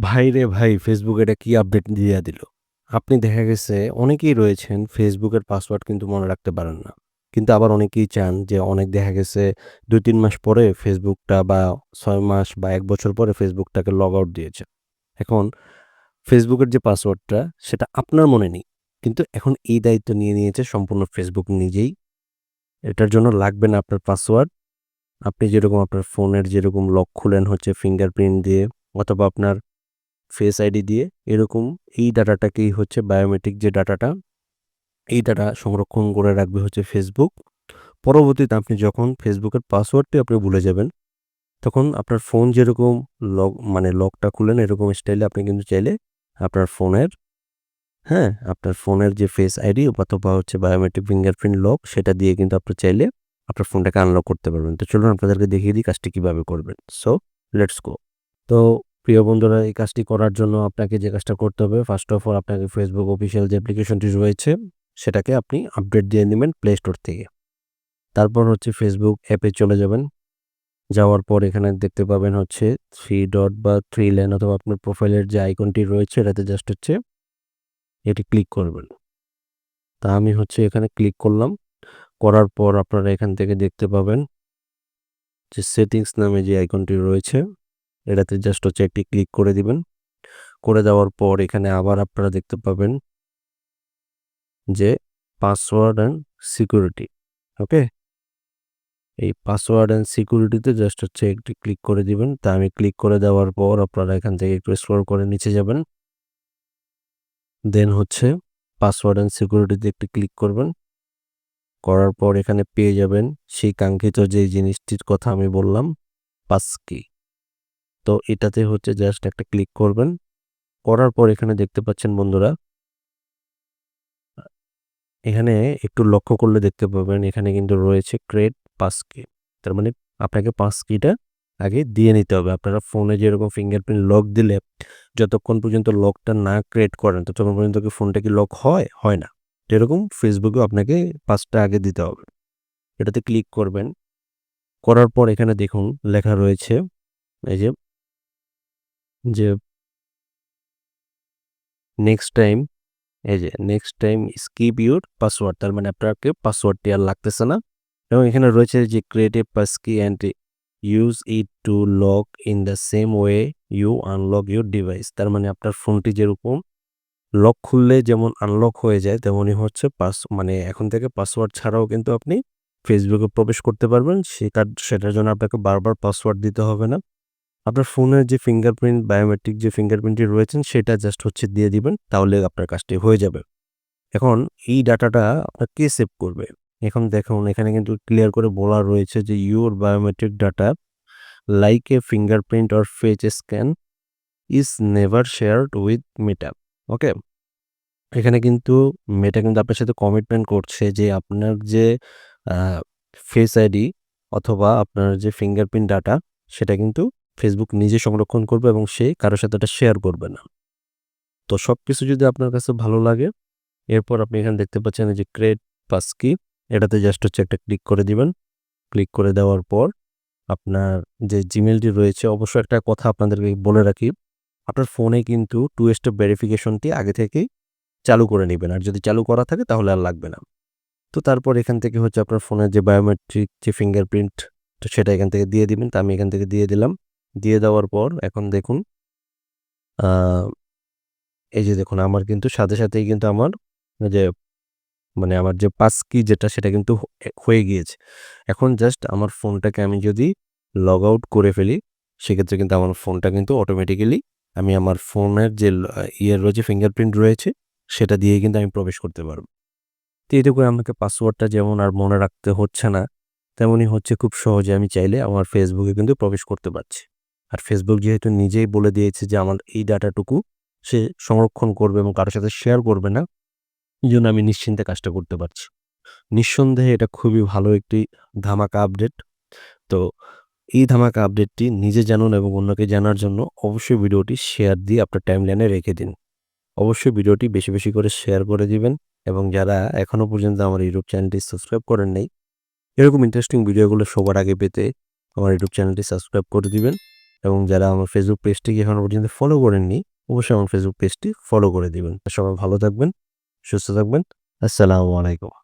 ভাই রে ভাই! Facebook এটা কি আপডেট দিয়ে দিল। আপনি দেখা গেছে অনেকেই রয়েছেন ফেসবুকের পাসওয়ার্ড কিন্তু মনে রাখতে পারেন না। কিন্তু আবার অনেকেই চান যে অনেক দেখা গেছে ২-৩ মাস পরে ফেসবুকটা বা ছয় মাস বা এক বছর পরে ফেসবুকটাকে লগ আউট দিয়েছে। এখন ফেসবুকের যে পাসওয়ার্ডটা সেটা আপনার মনে নেই। কিন্তু এখন এই দায়িত্ব নিয়ে নিয়েছে সম্পূর্ণ ফেসবুক নিজেই। এটার জন্য লাগবে না আপনার পাসওয়ার্ড। আপনি যেরকম আপনার ফোনের যেরকম লক খুলেন হচ্ছে ফিঙ্গারপ্রিন্ট দিয়ে, অথবা আপনার ফেস আইডি দিয়ে এরকম এই ডাটাটাকেই হচ্ছে বায়োমেট্রিক যে ডাটাটা এই ডাটা সংরক্ষণ করে রাখবে হচ্ছে ফেসবুক। পরবর্তীতে আপনি যখন ফেসবুকের পাসওয়ার্ডটি আপনি ভুলে যাবেন, তখন আপনার ফোন যেরকম লক মানে লকটা খুলেন এরকম স্টাইলে আপনি কিন্তু চাইলে আপনার ফোনের হ্যাঁ? আপনার ফোনের যে ফেস আইডি অথবা হচ্ছে বায়োমেট্রিক ফিঙ্গারপ্রিন্ট লক সেটা দিয়ে কিন্তু আপনি চাইলে আপনার ফোনটাকে আনলক করতে পারবেন। তো চলুন আপনাদেরকে দেখিয়ে দিই কাজটি কীভাবে করবেন। So let's go. তো প্রিয় বন্ধুরা, এই কাজটি করার জন্য আপনাকে যে কাজটা করতে হবে ফার্স্ট অফ অল আপনাকে ফেসবুক অফিসিয়াল যে অ্যাপ্লিকেশনটি রয়েছে, সেটাকে আপনি আপডেট দিয়ে নেবেন প্লে স্টোর থেকে। তারপর হচ্ছে ফেসবুক অ্যাপে চলে যাবেন। যাওয়ার পর এখানে দেখতে পাবেন হচ্ছে থ্রি ডট বা থ্রি লাইন অথবা আপনার প্রোফাইলের যে আইকনটি রয়েছে, এটাতে জাস্ট হচ্ছে এটি ক্লিক করবেন। তা আমি হচ্ছে এখানে ক্লিক করলাম। করার পর আপনারা এখান থেকে দেখতে পাবেন যে সেটিংস নামে যে আইকনটি রয়েছে এটাতে জাস্ট হচ্ছে একটি ক্লিক করে দিবেন। করে দেওয়ার পর এখানে আবার আপনারা দেখতে পাবেন যে পাসওয়ার্ড অ্যান্ড সিকিউরিটি। ওকে? এই পাসওয়ার্ড অ্যান্ড সিকিউরিটিতে জাস্ট হচ্ছে একটি ক্লিক করে দিবেন। তা আমি ক্লিক করে দেওয়ার পর আপনারা এখান থেকে একটু স্ক্রল করে নিচে যাবেন। দেন হচ্ছে পাসওয়ার্ড অ্যান্ড সিকিউরিটিতে একটি ক্লিক করবেন। করার পর এখানে পেয়ে যাবেন সেই কাঙ্ক্ষিত যে জিনিসটির কথা আমি বললাম পাসকি। তো এটাতে হচ্ছে জাস্ট একটা ক্লিক করবেন। করার পর এখানে দেখতে পাচ্ছেন বন্ধুরা, এখানে একটু লক্ষ্য করলে দেখতে পাবেন এখানে কিন্তু রয়েছে ক্রিয়েট পাসকি। তার মানে আপনাকে পাসকিটা আগে দিয়ে নিতে হবে। আপনারা ফোনে যেরকম ফিঙ্গারপ্রিন্ট লক দিলে যতক্ষণ পর্যন্ত লকটা না ক্রিয়েট করেন, ততক্ষণ পর্যন্ত কি ফোনটা কি লক হয়? হয় না। এরকম ফেসবুকেও আপনাকে পাসটা আগে দিতে হবে। এটাতে ক্লিক করবেন। করার পর এখানে দেখুন লেখা রয়েছে, এই যে যে নেক্সট টাইম এই যে next time skip your password তার মানে আপনাকে পাসওয়ার্ডটি আর লাগতেছে না। এবং এখানে রয়েছে যে creative passkey and use it to lock in the same way you unlock your device তার মানে আপনার ফোনটি যেরকম লক খুললে যেমন আনলক হয়ে যায়, তেমনই হচ্ছে পাস মানে এখন থেকে পাসওয়ার্ড ছাড়াও কিন্তু আপনি ফেসবুকে প্রবেশ করতে পারবেন। সেটার সেটার জন্য আপনাকে বারবার পাসওয়ার্ড দিতে হবে না। আপনার ফোনের যে ফিঙ্গারপ্রিন্ট বায়োমেট্রিক যে ফিঙ্গারপ্রিন্টটি রয়েছেন, সেটা জাস্ট হচ্ছে দিয়ে দিবেন, তাহলে আপনার কাজটি হয়ে যাবে। এখন এই ডাটাটা আপনার কে সেভ করবে? এখন দেখুন, এখানে কিন্তু ক্লিয়ার করে বলা রয়েছে যে your biometric data like a fingerprint or face scan is never shared with Meta okay এখানে কিন্তু মেটা কিন্তু আপনার সাথে কমিটমেন্ট করছে যে আপনার যে ফেস আইডি অথবা আপনার যে ফিঙ্গারপ্রিন্ট ডাটা সেটা কিন্তু ফেসবুক নিজে সংরক্ষণ করবে এবং সে কারোর সাথে এটা শেয়ার করবে না। তো সব কিছু যদি আপনার কাছে ভালো লাগে, এরপর আপনি এখানে দেখতে পাচ্ছেন যে ক্রেড পাসকি এটাতে জাস্ট হচ্ছে একটা ক্লিক করে দিবেন। ক্লিক করে দেওয়ার পর আপনার যে জিমেলটি রয়েছে অবশ্য একটা কথা আপনাদেরকে বলে রাখি, আপনার ফোনে কিন্তু টু স্টেপ ভেরিফিকেশনটি আগে থেকেই চালু করে নেবেন। আর যদি চালু করা থাকে তাহলে আর লাগবে না। তো তারপর এখান থেকে হচ্ছে আপনার ফোনের যে বায়োমেট্রিক যে ফিঙ্গারপ্রিন্ট তো সেটা এখান থেকে দিয়ে দিবেন। তা আমি এখান থেকে দিয়ে দিলাম। দিয়ে দেওয়ার পর এখন দেখুন এই যে দেখুন, আমার কিন্তু সাথে সাথেই কিন্তু আমার যে মানে আমার যে পাস কি যেটা সেটা কিন্তু হয়ে গিয়েছে। এখন জাস্ট আমার ফোনটাকে আমি যদি লগ আউট করে ফেলি, সেক্ষেত্রে কিন্তু আমার ফোনটা কিন্তু অটোমেটিক্যালি আমি আমার ফোনের যে ইয়ের রয়েছে ফিঙ্গারপ্রিন্ট রয়েছে, সেটা দিয়ে কিন্তু আমি প্রবেশ করতে পারব। তো এতে করে আমাকে পাসওয়ার্ডটা যেমন আর মনে রাখতে হচ্ছে না, তেমনই হচ্ছে খুব সহজে আমি চাইলে আমার ফেসবুকে কিন্তু প্রবেশ করতে পারছি। আর ফেসবুক যেহেতু নিজেই বলে দিয়েছে যে আমার এই ডাটাটুকু সে সংরক্ষণ করবে এবং কারোর সাথে শেয়ার করবে না, এই জন্য আমি নিশ্চিন্তে কাজটা করতে পারছি। নিঃসন্দেহে এটা খুবই ভালো একটি ধামাকা আপডেট তো এই ধামাকা আপডেটটি নিজে জানুন এবং অন্যকে জানার জন্য অবশ্যই ভিডিওটি শেয়ার দিয়ে আপনার টাইম লাইনে রেখে দিন। অবশ্যই ভিডিওটি বেশি বেশি করে শেয়ার করে দিবেন এবং যারা এখনও পর্যন্ত আমার ইউটিউব চ্যানেলটি সাবস্ক্রাইব করেন নাই, এরকম ইন্টারেস্টিং ভিডিওগুলো সবার আগে পেতে আমার ইউটিউব চ্যানেলটি সাবস্ক্রাইব করে দিবেন। এবং যারা আমার ফেসবুক পেজটিকে এখনও পর্যন্ত ফলো করেননি অবশ্যই আমার ফেসবুক পেজটি ফলো করে দিবেন। সবাই ভালো থাকবেন, সুস্থ থাকবেন। আসসালামু আলাইকুম।